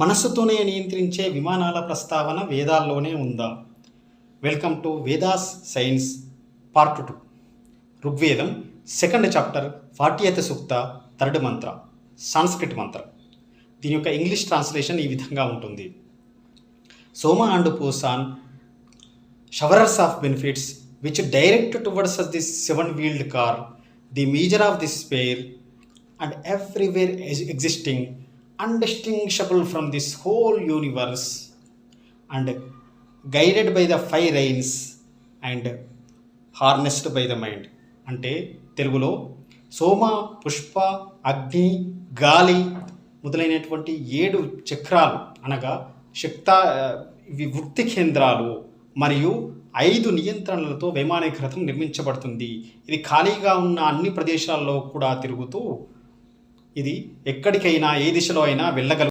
మనస్సుతోనే నియంత్రించే విమానాల ప్రస్తావన వేదాల్లోనే ఉందా? Welcome to Vedas science part two. Rigvedam second chapter fortieth సూక్త థర్డ్ మంత్ర సాంస్క్రిట్ మంత్ర. దీని యొక్క ఇంగ్లీష్ ట్రాన్స్లేషన్ ఈ విధంగా ఉంటుంది. Soma and Pusan showerers of benefits which direct towards the seven wheeled car the measure of the sphere and everywhere existing undistinguishable from this whole universe and guided by the five rains and harnessed by the mind అంటే తెలుగులో సోమ పుష్ప అగ్ని గాలి మొదలైనటువంటి ఏడు చక్రాలు అనగా శక్త ఇవి వృత్తి కేంద్రాలు మరియు ఐదు నియంత్రణలతో వైమానిక రథం నిర్మించబడుతుంది. ఇది ఖాళీగా ఉన్న అన్ని ప్రదేశాల్లో కూడా తిరుగుతూ ఇది ఎక్కడికైనా ఏ దిశలో అయినా వెళ్ళగల